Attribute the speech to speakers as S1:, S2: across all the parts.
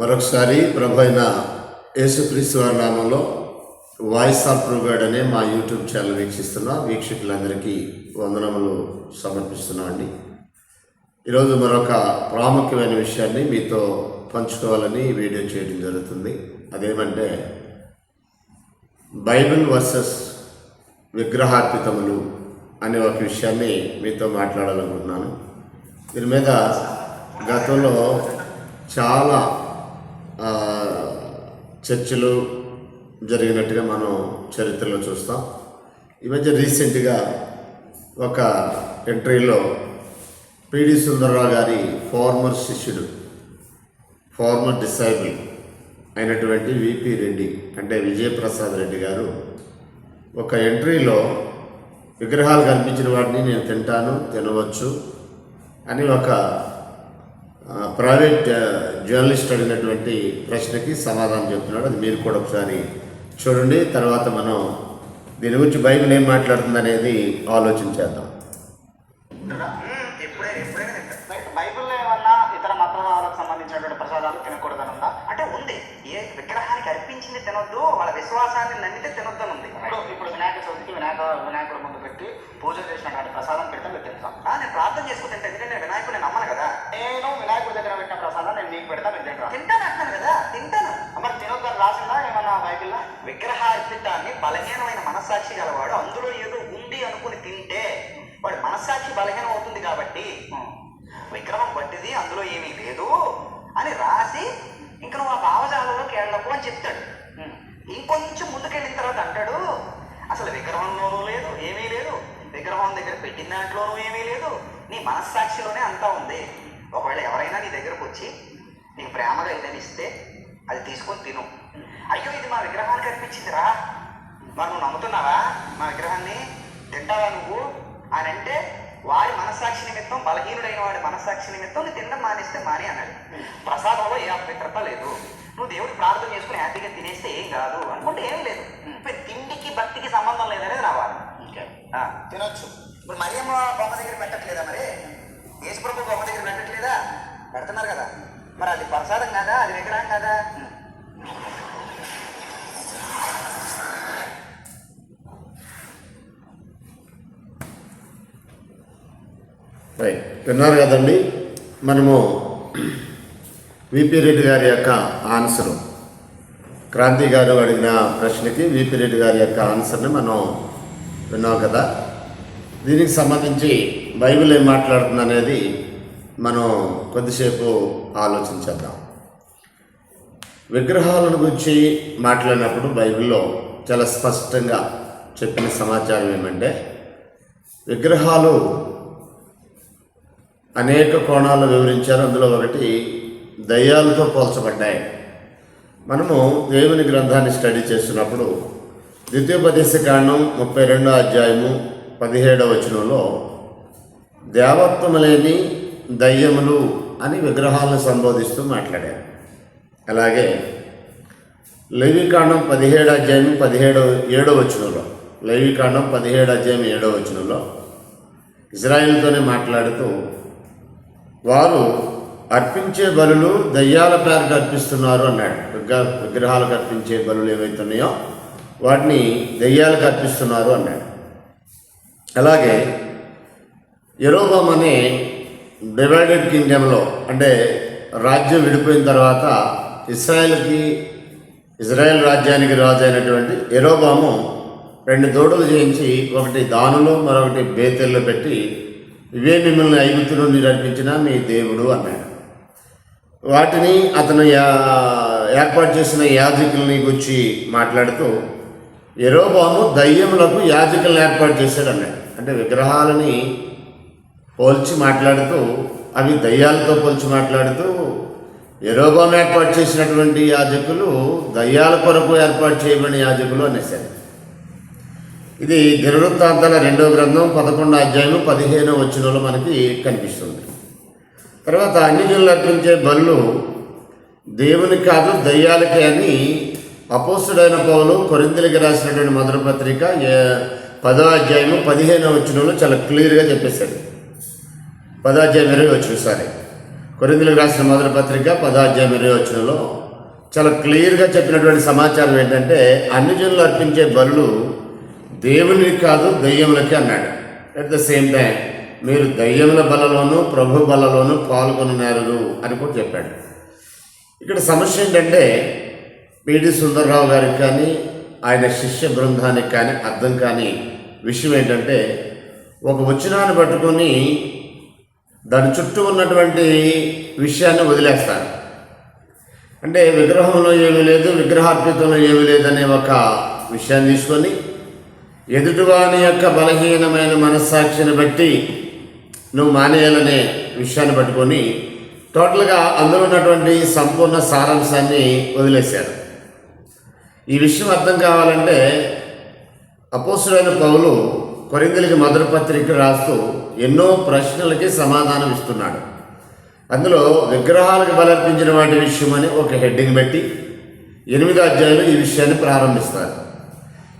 S1: మరొకసారి ప్రభు అయిన యేసుక్రీస్తు వారి నామంలో వాయిస్ ఆఫ్ ప్రూగాడ్ అనే మా యూట్యూబ్ ఛానల్ వీక్షిస్తున్న వీక్షకులందరికీ వందనములు సమర్పిస్తున్నామండి. ఈరోజు మరొక ప్రాముఖ్యమైన విషయాన్ని మీతో పంచుకోవాలని వీడియో చేయడం జరుగుతుంది. అదేమంటే బైబిల్ వర్సెస్ విగ్రహార్పితములు అనే ఒక విషయాన్ని మీతో మాట్లాడాలనుకుంటున్నాను. దీని మీద గతంలో చాలా చర్చలు జరిగినట్టుగా మనం చరిత్రలో చూస్తాం. ఈ మధ్య రీసెంట్గా ఒక ఎంట్రీలో పిడి సుందరరావు గారి ఫార్మర్ శిష్యుడు ఫార్మర్ డిసైబుల్ అయినటువంటి విపి రెడ్డి అంటే విజయప్రసాద్ రెడ్డి గారు ఒక ఎంట్రీలో విగ్రహాలు కనిపించిన వాటిని నేను తింటాను తినవచ్చు అని ఒక ప్రైవేట్ జర్నలిస్ట్ అడిగినటువంటి ప్రశ్నకి సమాధానం చెప్తున్నాడు. అది మీరు కూడా ఒకసారి చూడండి. తర్వాత మనం దీని గురించి బైబిల్ ఏం మాట్లాడుతుంది అనేది ఆలోచించేద్దాం
S2: ఎప్పుడైనా ఎప్పుడైనా
S3: బైబిల్లో ఏమన్నా ఇతర మతాలకు సంబంధించినటువంటి ప్రసాదాలు తినకూడదని ఉందా
S2: అంటే ఉంది. ఏ విగ్రహానికి అర్పించింది తినొద్దు వాళ్ళ విశ్వాసాన్ని నమ్మితే తినొద్దని ఉంది.
S3: ఇప్పుడు ఇప్పుడు వినాయక చవితికి వినాయక వినాయకుడు ముందు పెట్టి పూజ చేసినటువంటి ప్రసాదం పెడితే మీరు తింటాం.
S2: నేను ప్రార్థన చేసుకుంటే తింటా ఎందుకంటే వినాయకుడిని నమ్మను బలహీనం అవుతుంది కాబట్టి విగ్రహం పట్టిది అందులో ఏమీ లేదు అని రాసి ఇంక నువ్వు ఆ భావజాలంలోకి వెళ్ళకు అని చెప్తాడు. ఇంకొంచెం ముందుకెళ్ళిన తర్వాత అంటాడు అసలు విగ్రహంలోనూ లేదు ఏమీ లేదు. విగ్రహం దగ్గర పెట్టిన దాంట్లోనూ ఏమీ లేదు. నీ మనస్సాక్షిలోనే అంతా ఉంది. ఒకవేళ ఎవరైనా నీ దగ్గరకు వచ్చి నీకు ప్రేమగా ఏదైనా ఇస్తే అది తీసుకొని తిను. అయ్యో ఇది మా విగ్రహానికి అనిపించిందిరా మరి నువ్వు నమ్ముతున్నావా మా విగ్రహాన్ని? తింటావా నువ్వు? అని అంటే వాడి మనస్సాక్షి నిమిత్తం బలహీనుడైన వాడి మనస్సాక్షి నిమిత్తం నువ్వు తినడం మానేస్తే మాని అన్నాడు. ప్రసాదంలో ఏ అపవిత్రత లేదు. నువ్వు దేవుడికి ప్రార్థన చేసుకుని హ్యాపీగా తినేస్తే ఏం కాదు. అనుకుంటే ఏమీ లేదు. ఇప్పుడు తిండికి భక్తికి సంబంధం లేదనేది నా వాదన.
S3: తినొచ్చు.
S2: ఇప్పుడు మరియమ్మ బొమ్మ దగ్గర పెట్టట్లేదా మరి? యేసుప్రభు బొమ్మ దగ్గర పెట్టట్లేదా? పెడుతున్నారు కదా. మరి అది ప్రసాదం కాదా? అది విగ్రహం కాదా
S1: రైట్ విన్నారు కదండి మనము విపి రెడ్డి గారి యొక్క ఆన్సరు క్రాంతి గారు అడిగిన ప్రశ్నకి విపి రెడ్డి గారి యొక్క ఆన్సర్ని మనం విన్నాం కదా. దీనికి సంబంధించి బైబిల్ ఏం మాట్లాడుతుంది అనేది మనం కొద్దిసేపు ఆలోచించేద్దాం విగ్రహాలను గురించి మాట్లాడినప్పుడు బైబిల్లో చాలా స్పష్టంగా చెప్పిన సమాచారం ఏమంటే విగ్రహాలు అనేక కోణాలు వివరించారు. అందులో ఒకటి దయ్యాలతో పోల్చబడ్డాయి. మనము దేవుని గ్రంథాన్ని స్టడీ చేస్తున్నప్పుడు ద్వితీయోపదేశ కాండం ముప్పై రెండో అధ్యాయము పదిహేడవ వచనంలో దేవత్వం లేని దయ్యములు అని విగ్రహాలను సంబోధిస్తూ మాట్లాడారు. అలాగే లైవికాండం పదిహేడు అధ్యాయం పదిహేడవ ఏడవ వచనంలో లైవికాండం పదిహేడు అధ్యాయం ఏడవ వచనంలో ఇజ్రాయిల్తోనే మాట్లాడుతూ వారు అర్పించే బలులు దయ్యాల పేరట అర్పిస్తున్నారు అన్నాడు. విగ్రహాలకు అర్పించే బలులు ఏవైతున్నాయో వాటిని దయ్యాలకు అర్పిస్తున్నారు అన్నాడు. అలాగే ఎరోబామ్ అనే డివైడెడ్ కింగ్డమ్లో అంటే రాజ్యం విడిపోయిన తర్వాత ఇస్రాయెల్కి ఇజ్రాయెల్ రాజ్యానికి రాజు అయినటువంటి ఎరోబాము రెండు దూడలు చేయించి ఒకటి దానులో మరొకటి బేతెల్లో పెట్టి ఇవే మిమ్మల్ని ఐగుప్తు నుండి నడిపించిన మీ దేవుడు అన్నాడు. వాటిని అతను యా ఏర్పాటు చేసిన యాజకుల్ని గురించి మాట్లాడుతూ ఎరోబాము దయ్యములకు యాజకులను ఏర్పాటు చేశాడు అన్నాడు. అంటే విగ్రహాలని పోల్చి మాట్లాడుతూ అవి దయ్యాలతో పోల్చి మాట్లాడుతూ ఎరోబాం ఏర్పాటు చేసినటువంటి యాజకులు దయ్యాల కొరకు ఏర్పాటు చేయబడిన యాజకులు అనేసారు ఇది దినవృత్తాంతాల రెండో గ్రంథం పదకొండో అధ్యాయం పదిహేనో వచ్చినలో మనకి కనిపిస్తుంది. తర్వాత అన్యజనులు అర్పించే బళ్ళు దేవుని కాదు దయ్యాలకే అని అపోస్తుడైన పౌలు కొరింతలకి రాసినటువంటి మొదటి పత్రిక పదో అధ్యాయము పదిహేనో వచ్చినలో చాలా క్లియర్గా చెప్పేశాడు. పదో అధ్యాయం ఇరవై వచ్చిన సారి. కొరిందులకు రాసిన మొదటి పత్రిక పదాధ్యాయం ఇరవై వచ్చినలో చాలా క్లియర్గా చెప్పినటువంటి సమాచారం ఏంటంటే అన్ని జనులు అర్పించే బలు దేవునికి కాదు దయ్యములకి అన్నాడు. అట్ ద సేమ్ టైం మీరు దయ్యముల బలలోనూ ప్రభు బలలోనూ పాల్గొన్నారు అని కూడా చెప్పాడు. ఇక్కడ సమస్య ఏంటంటే పిడి సుందర్రావు గారికి కానీ ఆయన శిష్య బృందానికి కానీ అర్థం కాని విషయం ఏంటంటే ఒక వచనాన్ని పట్టుకొని దాని చుట్టూ ఉన్నటువంటి విషయాన్ని వదిలేస్తారు. అంటే విగ్రహంలో ఏమీ లేదు విగ్రహార్పితంలో ఏమీ లేదనే ఒక విషయాన్ని తీసుకొని ఎదుటివాని యొక్క బలహీనమైన మనస్సాక్షిని బట్టి నువ్వు మానేయాలనే విషయాన్ని పట్టుకొని టోటల్గా అందులో ఉన్నటువంటి సంపూర్ణ సారాంశాన్ని వదిలేశారు. ఈ విషయం అర్థం కావాలంటే అపోసుడైన పౌలు కొరిందులకి మొదటి పత్రిక రాస్తూ ఎన్నో ప్రశ్నలకి సమాధానం ఇస్తున్నాడు. అందులో విగ్రహాలకు బలర్పించిన వాటి విషయం అని ఒక హెడ్డింగ్ పెట్టి ఎనిమిదో అధ్యాయులు ఈ విషయాన్ని ప్రారంభిస్తారు.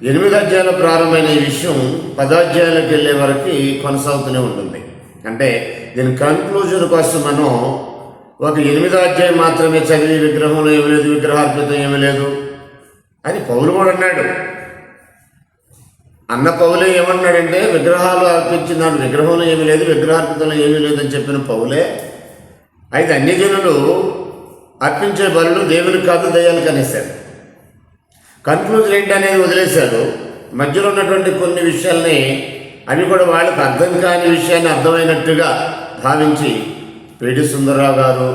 S1: ఎనిమిది అధ్యాయంలో ప్రారంభమైన ఈ విషయం పదాధ్యాయాలకు వెళ్ళే వరకు కొనసాగుతూనే ఉంటుంది. అంటే దీని కన్క్లూజన్ కోసం మనం ఒక ఎనిమిదో అధ్యాయం మాత్రమే చదివి విగ్రహంలో ఏమి లేదు విగ్రహార్పితం ఏమీ లేదు అని పౌలు కూడా అన్నాడు. అన్న పౌలే ఏమన్నాడంటే విగ్రహాలు అర్పించినాడు విగ్రహంలో ఏమి లేదు విగ్రహార్పితంలో ఏమీ లేదని చెప్పిన పౌలే అయితే అన్ని జనులు అర్పించే బలులు దేవునికి కాదు దయ్యాలకు అనేశాడు కన్క్లూజన్ అనేది వదిలేశారు మధ్యలో ఉన్నటువంటి కొన్ని విషయాల్ని అవి కూడా వాళ్ళకి అర్థం కాని విషయాన్ని అర్థమైనట్టుగా భావించి పేడి సుందరరావు గారు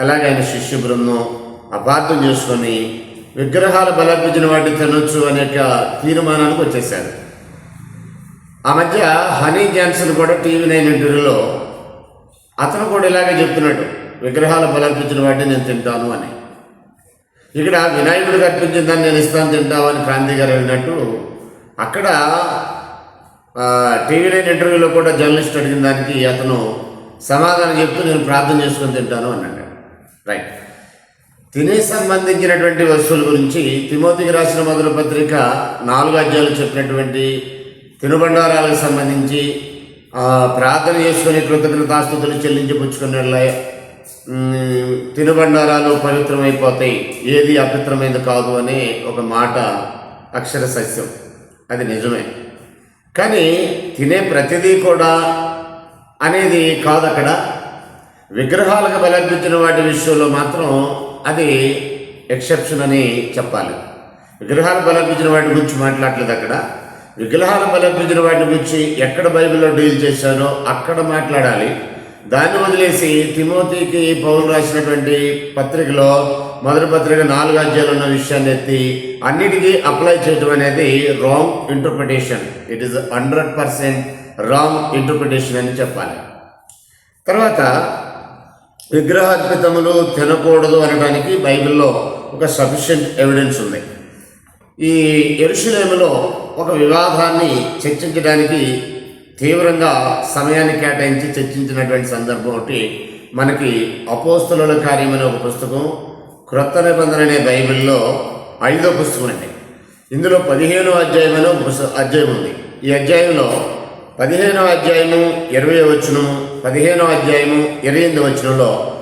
S1: అలాగే ఆయన శిష్య బృందం అపార్థం చేసుకొని విగ్రహాలు బలర్పించిన వాటిని తినొచ్చు అనే తీర్మానానికి వచ్చేసారు ఆ మధ్య హనీ జాన్సన్ కూడా టీవీ నైన్ ఇంటర్వ్యూలో అతను కూడా ఇలాగే చెప్తున్నాడు విగ్రహాలు బలర్పించిన వాటిని నేను తింటాను అని. ఇక్కడ వినాయకుడికి అర్పించిన దాన్ని నేను ఇస్తాను తింటామని క్రాంతి గారు వెళ్ళినట్టు అక్కడ టీవీ నైన్ ఇంటర్వ్యూలో కూడా జర్నలిస్ట్ అడిగిన దానికి అతను సమాధానం చెప్తూ నేను ప్రార్థన చేసుకొని తింటాను అన్నాడు. రైట్ తినే సంబంధించినటువంటి వస్తువుల గురించి తిమోతికి రాసిన మొదల పత్రిక నాలుగు అధ్యాయులు చెప్పినటువంటి తినుబండారాలకు సంబంధించి ప్రార్థన చేసుకుని కృతజ్ఞతాస్తుతులు చెల్లించి పుచ్చుకున్నట్లే తినుబండారాలు పవిత్రమైపోతాయి. ఏది అపవిత్రమైనది కాదు అనే ఒక మాట అక్షర సత్యం. అది నిజమే. కానీ తినే ప్రతిదీ కూడా అనేది కాదు అక్కడ. విగ్రహాలకు బలర్పించిన వాటి విషయంలో మాత్రం అది ఎక్సెప్షన్ అని చెప్పాలి. విగ్రహాలు బలర్పించిన వాటి గురించి మాట్లాడలేదు అక్కడ. విగ్రహాలు బలర్పించిన వాటి గురించి ఎక్కడ బైబిల్లో డీల్ చేశారో అక్కడ మాట్లాడాలి. దాన్ని వదిలేసి తిమోతికి పౌరులు రాసినటువంటి పత్రికలో మొదటి పత్రిక నాలుగు అధ్యాయులు ఉన్న విషయాన్ని ఎత్తి అన్నిటికీ అప్లై చేయడం అనేది wrong interpretation it is hundred percent wrong interpretation అని చెప్పాలి. తర్వాత విగ్రహార్పితములు తినకూడదు అనడానికి బైబిల్లో ఒక సఫిషియంట్ ఎవిడెన్స్ ఉంది. ఈ ఎరుషులేములో ఒక వివాదాన్ని చర్చించడానికి తీవ్రంగా సమయాన్ని కేటాయించి చర్చించినటువంటి సందర్భం ఒకటి మనకి అపోస్తుల కార్యం అనే ఒక పుస్తకం క్రొత్త నిబంధన అనే బైబిల్లో ఐదో పుస్తకం అండి. ఇందులో పదిహేనో అధ్యాయం అనే ఒక అధ్యాయం ఉంది. ఈ అధ్యాయంలో పదిహేనో అధ్యాయము ఇరవై వచనము పదిహేనో అధ్యాయము ఇరవై ఎనిమిది వచనంలో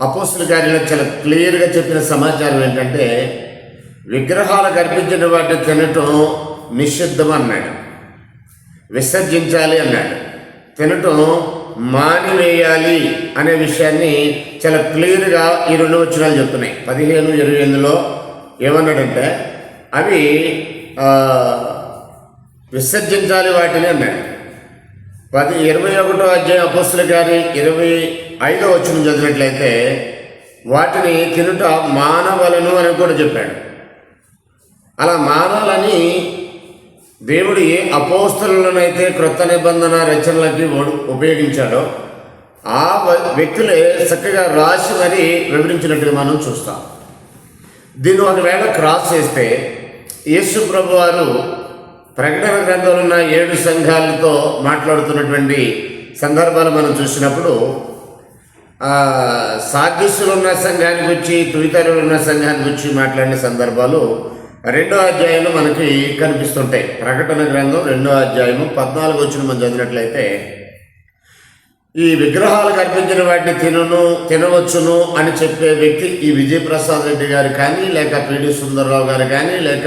S1: అపోస్తుల కార్యంలో చాలా క్లియర్గా చెప్పిన సమాచారం ఏంటంటే విగ్రహాలకు అర్పించిన వాటిని తినటం నిషిద్ధం అన్నాడు విసర్జించాలి అన్నాడు. తినటం మానివేయాలి అనే విషయాన్ని చాలా క్లియర్గా ఈ రెండు వచనాలు చెప్తున్నాయి. పదిహేను ఇరవై ఎనిమిదిలో ఏమన్నాడంటే అవి విసర్జించాలి వాటిని అన్నాడు. పది ఇరవై ఒకటో అధ్యాయం అపోస్తుల గారి ఇరవై ఐదో వచ్చిన చదివినట్లయితే వాటిని తినుట మానవలను అని కూడా చెప్పాడు. అలా మానవులని దేవుడు ఏ అపోస్తలనైతే క్రొత్త నిబంధన రచనలకి ఉపయోగించాడో ఆ వ్యక్తులే చక్కగా రాసి మరి వివరించినట్టుగా మనం చూస్తాం. దీన్ని ఒకవేళ క్రాస్ చేస్తే యేసు ప్రభు వారు ప్రకటన గ్రంథంలో ఉన్న ఏడు సంఘాలతో మాట్లాడుతున్నటువంటి సందర్భాలు మనం చూసినప్పుడు ఆ, ఉన్న సంఘానికి వచ్చి తుయితరులు ఉన్న సంఘానికి వచ్చి మాట్లాడిన సందర్భాలు రెండో అధ్యాయంలో మనకి కనిపిస్తుంటాయి. ప్రకటన గ్రంథం రెండో అధ్యాయము పద్నాలుగు వచ్చిన మనం చదివినట్లయితే ఈ విగ్రహాలకు అర్పించిన వాటిని తినను తినవచ్చును అని చెప్పే వ్యక్తి ఈ విజయప్రసాద్ రెడ్డి గారు కానీ లేక పిడి సుందరరావు గారు కానీ లేక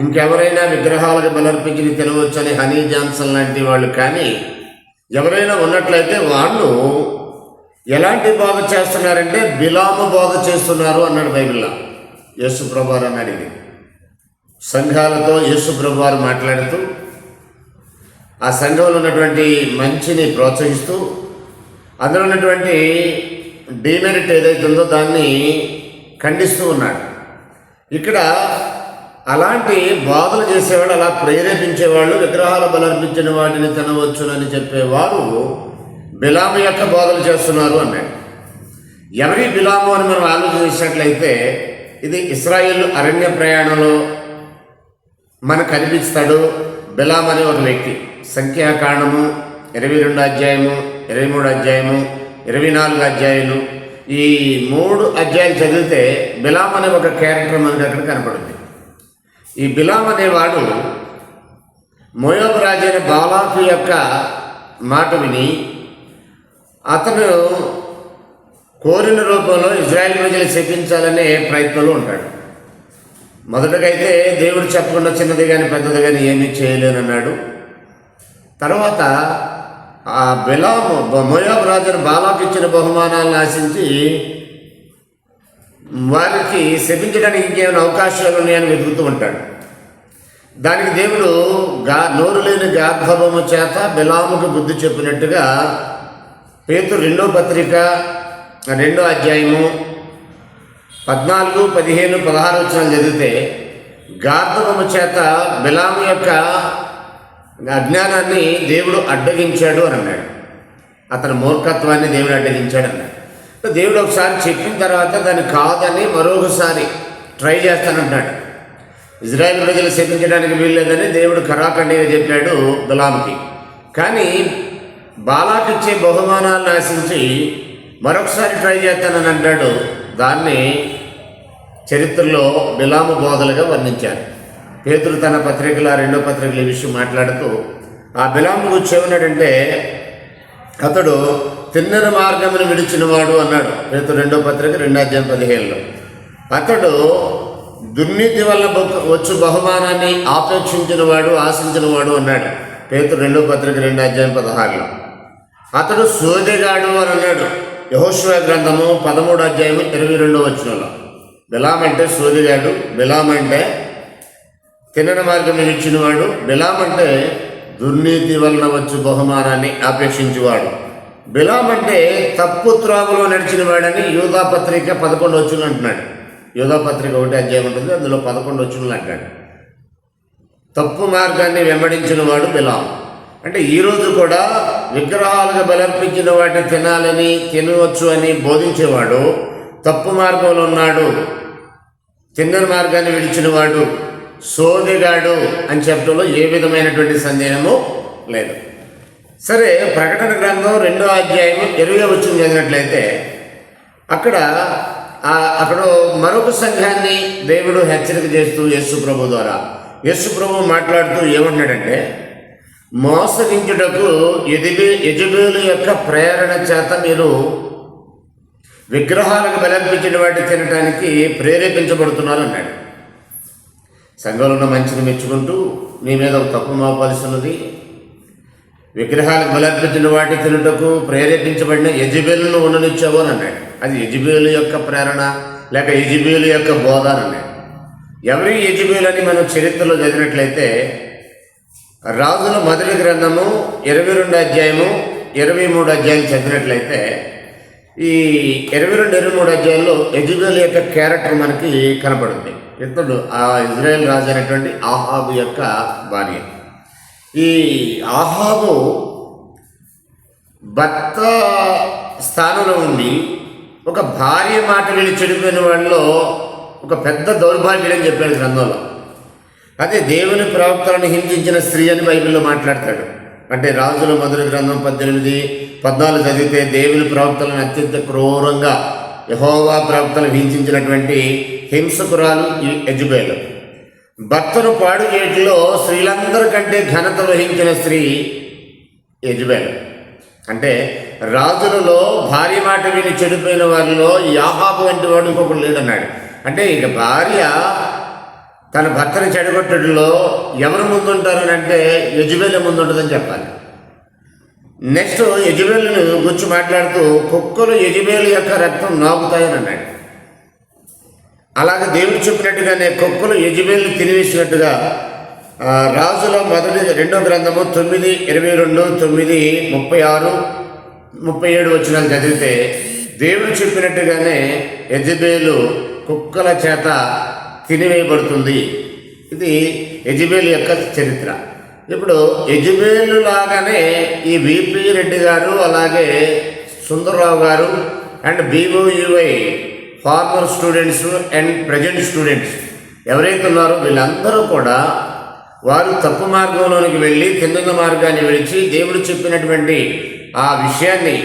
S1: ఇంకెవరైనా విగ్రహాలకు బలర్పించి తినవచ్చు అని హనీ జాన్సన్ లాంటి వాళ్ళు కానీ ఎవరైనా ఉన్నట్లయితే వాళ్ళు ఎలాంటి బోధ చేస్తున్నారంటే బిలాము బోధ చేస్తున్నారు అన్నాడు బైబిల్లో. యేసు ప్రభువారు అన్నాడు ఇది. సంఘాలతో యేసు ప్రభువారు మాట్లాడుతూ ఆ సంఘంలో ఉన్నటువంటి మంచిని ప్రోత్సహిస్తూ అందులో ఉన్నటువంటి డిమెరిట్ ఏదైతే ఉందో దాన్ని ఖండిస్తూ ఉన్నాడు. ఇక్కడ అలాంటి బాధలు చేసేవాళ్ళు అలా ప్రేరేపించేవాళ్ళు విగ్రహాలు బలర్పించిన వాటిని తినవచ్చునని చెప్పేవారు బిలాము యొక్క బోధలు చేస్తున్నారు అన్నాడు. ఎవరి బిలాము అని మనం ఆలోచించినట్లయితే ఇది ఇస్రాయిల్ అరణ్య ప్రయాణంలో మనకు కనిపిస్తాడు బిలాం అనే ఒక వ్యక్తి. సంఖ్యాకాండము ఇరవై రెండు అధ్యాయము ఇరవై మూడు అధ్యాయము ఇరవై నాలుగు అధ్యాయులు. ఈ మూడు అధ్యాయాలు చదివితే బిలాం అనే ఒక క్యారెక్టర్ మనకు అక్కడ కనపడుతుంది. ఈ బిలాం అనేవాడు మోయోబు రాజైన బాలాకు యొక్క మాట విని అతను కోరిన రూపంలో ఇజ్రాయెల్ ప్రజలు శపించాలనే ప్రయత్నంలో ఉంటాడు. మొదటకైతే దేవుడు చెప్పకుండా చిన్నది కానీ పెద్దది కానీ ఏమీ చేయలేనన్నాడు. తర్వాత ఆ బిలాము మోయాబు రాజును బాలాకు ఇచ్చిన బహుమానాలను ఆశించి వారికి శపించడానికి ఇంకేమైనా అవకాశాలు ఉన్నాయని వెతుకుతూ ఉంటాడు. దానికి దేవుడు గా నోరు లేని గార్భవము చేత బిలాముకు బుద్ధి చెప్పినట్టుగా పేతు రెండో పత్రిక రెండో అధ్యాయము పద్నాలుగు పదిహేను పదహారు వచ్చిన చదివితే గార్ధవము చేత బిలాము యొక్క అజ్ఞానాన్ని దేవుడు అడ్డగించాడు అని అన్నాడు. అతని మూర్ఖత్వాన్ని దేవుడు అడ్డగించాడు అన్నాడు. దేవుడు ఒకసారి చెప్పిన తర్వాత దాన్ని కాదని మరొకసారి ట్రై చేస్తానంటాడు ఇజ్రాయెల్ ప్రజలు శపించడానికి వీల్లేదని దేవుడు కరాఖండిగా చెప్పాడు బిలాంకి కానీ బాలాకిచ్చే బహుమానాలను ఆశించి మరొకసారి ట్రై చేస్తానని అంటాడు దాన్ని చరిత్రలో బిలాము బోధలుగా వర్ణించారు. పేతులు తన పత్రికల రెండో పత్రికల విషయం మాట్లాడుతూ ఆ బిలాము గురించి ఏమన్నాడంటే అతడు తిన్నర మార్గమును విడిచినవాడు అన్నాడు. పేతురు రెండో పత్రిక రెండాధ్యాయం పదిహేనులో. అతడు దుర్నీతి వల్ల వచ్చు బహుమానాన్ని ఆపేక్షించినవాడు ఆశించినవాడు అన్నాడు. పేతురు రెండో పత్రిక రెండాధ్యాయం పదహారులో. అతడు సోదెగాడు అని అన్నాడు. యహోశ్వ గ్రంథము పదమూడు అధ్యాయము ఇరవై రెండో వచ్చినలో బిలాం అంటే సోదిగాడు బిలాం అంటే తినని మార్గం ఇచ్చినవాడు బిలాం అంటే దుర్నీతి వలన వచ్చు బహుమానాన్ని ఆపేక్షించేవాడు. బిలాం అంటే తప్పు త్రోవలో నడిచిన వాడని పదకొండు వచ్చులు అంటున్నాడు. యూధాపత్రిక ఒకటి అధ్యాయం ఉంటుంది అందులో పదకొండు వచ్చులు అంటాడు. తప్పు మార్గాన్ని వెంబడించిన వాడు బిలాం. అంటే ఈరోజు కూడా విగ్రహాలుగా బలర్పించిన వాటిని తినాలని తినవచ్చు అని బోధించేవాడు తప్పు మార్గంలో ఉన్నాడు తిన్నని మార్గాన్ని విడిచినవాడు సోదిగాడు అని చెప్పడంలో ఏ విధమైనటువంటి సందేహము లేదు. సరే ప్రకటన గ్రంథం రెండో అధ్యాయం ఇరవై వచ్చిన చదివినట్లయితే అక్కడ అక్కడ మరొక సంఘాన్ని దేవుడు హెచ్చరిక చేస్తూ యేసు ప్రభు ద్వారా యేసు ప్రభు మాట్లాడుతూ ఏమన్నాడంటే మోసగించుటకు ఎదిబే యజుబేలు యొక్క ప్రేరణ చేత మీరు విగ్రహాలకు బలర్పించిన వాటి తినటానికి ప్రేరేపించబడుతున్నారు అన్నాడు సంఘంలో ఉన్న మంచిని మెచ్చుకుంటూ మీ మీద ఒక తప్పు మోపాల్సినది. విగ్రహాలకు బలర్పించిన వాటి తినుటకు ప్రేరేపించబడిన యజబేలును ఉండనిచ్చావు అని అన్నాడు. అది యజబేలు యొక్క ప్రేరణ లేక యజబేలు యొక్క బోధ అని అన్నాడు. ఎవరి యజబేలు అని మనం చరిత్రలో చదివినట్లయితే రాజుల మొదటి గ్రంథము ఇరవై రెండు అధ్యాయము ఇరవై మూడు అధ్యాయం చదివినట్లయితే ఈ ఇరవై రెండు ఇరవై మూడు అధ్యాయంలో యజబేల్ యొక్క క్యారెక్టర్ మనకి కనపడుతుంది ఇతడు ఆ ఇజ్రాయెల్ రాజు అయినటువంటి ఆహాబు యొక్క భార్య. ఈ ఆహాబు భర్త స్థానంలో ఉండి ఒక భార్య మాట విని చెడిపోయిన వాళ్ళలో ఒక పెద్ద దౌర్భాగ్యం అని చెప్పాడు గ్రంథంలో. అదే దేవుని ప్రవక్తలను హింసించిన స్త్రీ అని బైబిల్లో మాట్లాడతాడు. అంటే రాజుల మొదటి గ్రంథం పద్దెనిమిది పద్నాలుగు చదివితే దేవుని ప్రవక్తలను అత్యంత క్రూరంగా యహోవా ప్రవక్తలను హింసించినటువంటి హింసకురాలు ఈ యజుబేలు. భర్తను పాడు చేయట్లో స్త్రీలందరికంటే ఘనత వహించిన స్త్రీ యజుబేలు. అంటే రాజులలో భార్య మాట విని చెడిపోయిన వారిలో యాహాబు వంటి వాడు ఇంకొకడు లేడన్నాడు. అంటే ఇక భార్య తన భర్తను చెడగొట్టడంలో ఎవరు ముందుంటారని అంటే యజుబేలు ముందుంటుందని చెప్పాలి. నెక్స్ట్ యజుబేలును గుర్చి మాట్లాడుతూ కుక్కలు యజుబేలు యొక్క రక్తం నాగుతాయని అన్నాడు అలాగే దేవుడు చెప్పినట్టుగానే కుక్కలు యజుబేలు తినివేసినట్టుగా రాజుల మొదటి రెండో గ్రంథము తొమ్మిది ఇరవై రెండు తొమ్మిది ముప్పై ఆరు ముప్పై ఏడు వచ్చిన చదివితే దేవుడు చెప్పినట్టుగానే యజబేలు కుక్కల చేత తినివేయబడుతుంది ఇది యజబేలు యొక్క చరిత్ర. ఇప్పుడు యజబేలు లాగానే ఈ విపి రెడ్డి గారు అలాగే సుందరరావు గారు and B O U I former students and present students ఎవరైతే ఉన్నారో వీళ్ళందరూ కూడా వారు తప్పు మార్గంలోనికి వెళ్ళి కింద మార్గాన్ని విడిచి దేవుడు చెప్పినటువంటి ఆ విషయాన్ని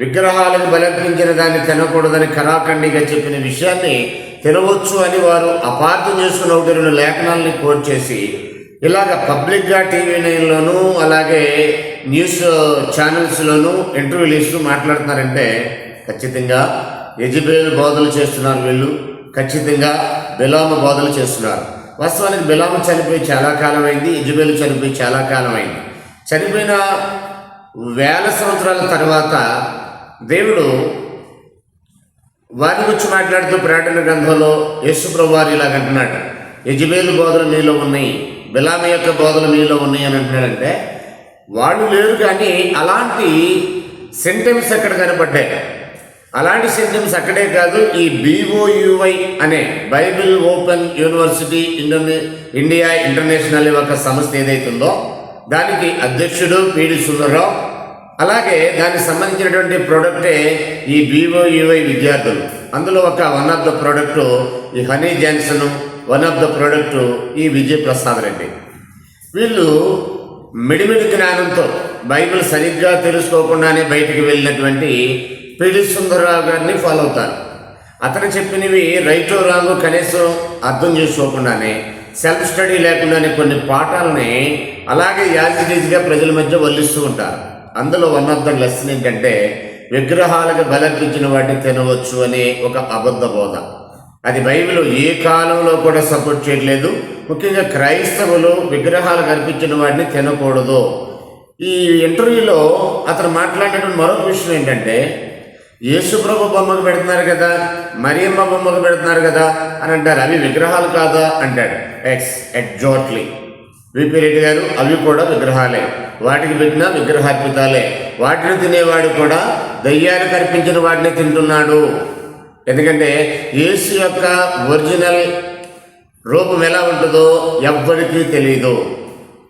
S1: విగ్రహాలను బలర్పించిన దాన్ని తినకూడదని కరాఖండిగా చెప్పిన విషయాన్ని తినవచ్చు అని వారు అపార్థం చేసుకున్న ఒకటి రెండు లేఖనాలని కోట్ చేసి ఇలాగ పబ్లిక్గా టీవీ నైన్లోనూ అలాగే న్యూస్ ఛానల్స్లోనూ ఇంటర్వ్యూలు ఇస్తూ మాట్లాడుతున్నారంటే ఖచ్చితంగా యజబేలు బోధలు చేస్తున్నారు వీళ్ళు. ఖచ్చితంగా బిలామ బోధలు చేస్తున్నారు. వాస్తవానికి బిలామ చనిపోయి చాలా కాలం అయింది యజబేలు చనిపోయి చాలా కాలం అయింది చనిపోయిన వేల సంవత్సరాల తర్వాత దేవుడు వారి గురించి మాట్లాడుతూ ప్రకటన గ్రంథంలో యేసుప్రభు వారు ఇలాగ అంటున్నాడు. యజబేలు బోధలు మీలో ఉన్నాయి బిలామి యొక్క బోధలు మీలో ఉన్నాయి అని అంటున్నాడంటే వాళ్ళు లేరు కానీ అలాంటి సెంటెన్స్ అక్కడ కనపడ్డాయి. అలాంటి సెంటెన్స్ అక్కడే కాదు ఈ బీఓయుఐ అనే బైబిల్ ఓపెన్ యూనివర్సిటీ ఇంటర్నే ఇండియా ఇంటర్నేషనల్ ఒక సంస్థ ఏదైతుందో దానికి అధ్యక్షుడు పీడి సుందరరావు అలాగే దానికి సంబంధించినటువంటి ప్రోడక్టే ఈ బీఓయుఐ విద్యార్థులు. అందులో ఒక వన్ ఆఫ్ ద ప్రోడక్ట్ ఈ Honey Johnson one of the product ఈ విజయ్ ప్రసాద్ రెడ్డి. వీళ్ళు మిడిమిడి జ్ఞానంతో బైబిల్ సరిగ్గా తెలుసుకోకుండానే బయటికి వెళ్ళినటువంటి పిడి సుందరరావు గారిని ఫాలో అవుతారు. అతను చెప్పినవి రైట్ రాంగ్ కనీసం అర్థం చేసుకోకుండానే సెల్ఫ్ స్టడీ లేకుండానే కొన్ని పాఠాలని అలాగే యాజిటీజ్గా ప్రజల మధ్య వల్లిస్తూ ఉంటారు. అందులో వన్ ఆఫ్ ద లెసన్ ఏంటంటే విగ్రహాలకు బలర్పించిన వాటిని తినవచ్చు అనే ఒక అబద్ధ బోధ. అది బైబిల్ ఏ కాలంలో కూడా సపోర్ట్ చేయట్లేదు. ముఖ్యంగా క్రైస్తవులు విగ్రహాలు కనిపించిన వాటిని తినకూడదు. ఈ ఇంటర్వ్యూలో అతను మాట్లాడేటువంటి మరొక విషయం ఏంటంటే యేసుప్రభు బొమ్మకు పెడుతున్నారు కదా మరియమ్మ బొమ్మకు పెడుతున్నారు కదా అని అంటారు. అవి విగ్రహాలు కాదా? అంటాడు. ఎక్స్ ఎగ్జాక్ట్లీ విపి రెడ్డి గారు అవి కూడా విగ్రహాలే. వాటికి పెట్టిన విగ్రహార్పితాలే వాటిని తినేవాడు కూడా దయ్యాలు కనిపించిన వాటిని తింటున్నాడు. ఎందుకంటే యేసు యొక్క ఒరిజినల్ రూపం ఎలా ఉంటుందో ఎవ్వరికీ తెలియదు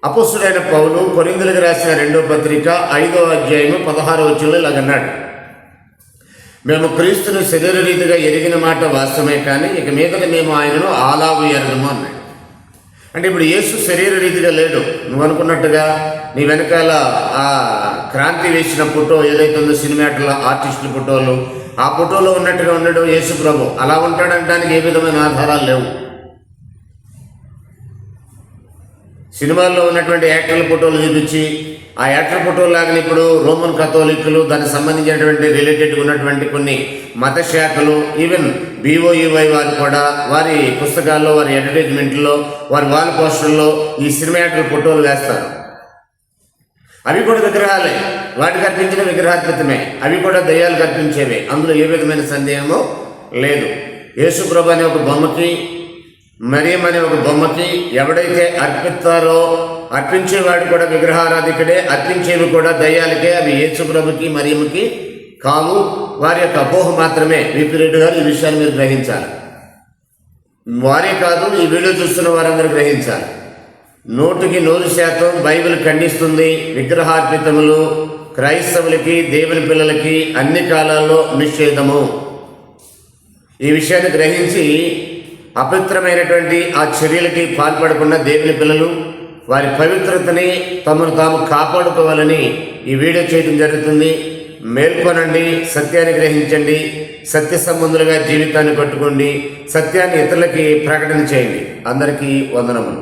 S1: అపస్సుడైన పౌలు కొరిందులకు రాసిన రెండో పత్రిక ఐదో అధ్యాయము పదహారో వచ్చంలో ఇలాగన్నాడు మేము క్రీస్తును శరీర రీతిగా ఎరిగిన మాట వాస్తవమే కానీ ఇక మీదట మేము ఆయనను ఆలావు ఎరగము అన్నాడు. అంటే ఇప్పుడు యేసు శరీర రీతిగా లేడు. నువ్వు అనుకున్నట్టుగా నీ వెనకాల ఆ క్రాంతి వేసిన ఫోటో ఏదైతే ఉందో సినిమాటల ఆర్టిస్టుల ఫోటోలు ఆ ఫోటోలో ఉన్నట్టుగా ఉండడం యేసు ప్రభు అలా ఉంటాడంటానికి ఏ విధమైన ఆధారాలు లేవు. సినిమాల్లో ఉన్నటువంటి యాక్టర్ల ఫోటోలు చూపించి ఆ యాక్టర్ ఫోటోలు లాగా ఇప్పుడు రోమన్ కథోలిక్కులు దానికి సంబంధించినటువంటి రిలేటెడ్ ఉన్నటువంటి కొన్ని మత శాఖలు ఈవెన్ బీఓఈవై వారు కూడా వారి పుస్తకాల్లో వారి అడ్వర్టైజ్మెంట్లో వారి వాల్ పోస్టర్లో ఈ సినిమా యాక్టర్ ఫోటోలు వేస్తారు. అవి కూడా విగ్రహాలే. వాటికి అర్పించిన విగ్రహార్పితమే అవి కూడా దయ్యాలు కల్పించేవే అందులో ఏ విధమైన సందేహము లేదు. యేసుప్రభు అనే ఒక బొమ్మకి మరియం అనే ఒక బొమ్మకి ఎవడైతే అర్పిస్తారో అర్పించేవాడు కూడా విగ్రహారాధికుడే. అర్పించేవి కూడా దయ్యాలకే అవి యేసుప్రభుకి మరియమ్మకి కావు. వారి యొక్క అపోహ మాత్రమే. విపిరెడ్డి గారు ఈ విషయాన్ని మీరు గ్రహించాలి. వారే కాదు ఈ వీడియో చూస్తున్న వారందరూ గ్రహించాలి. నూటికి నూరు శాతం బైబిల్ ఖండిస్తుంది. విగ్రహార్పితములు క్రైస్తవులకి దేవుని పిల్లలకి అన్ని కాలాల్లో నిషేధము. ఈ విషయాన్ని గ్రహించి అపవిత్రమైనటువంటి ఆ చర్యలకి పాల్పడకుండా దేవుని పిల్లలు వారి పవిత్రతని తమను తాము కాపాడుకోవాలని ఈ వీడియో చేయడం జరుగుతుంది. మేల్కొనండి సత్యాన్ని గ్రహించండి సత్య సంబంధులుగా జీవితాన్ని కట్టుకోండి సత్యాన్ని ఇతరులకి ప్రకటన చేయండి. అందరికీ వందనములు.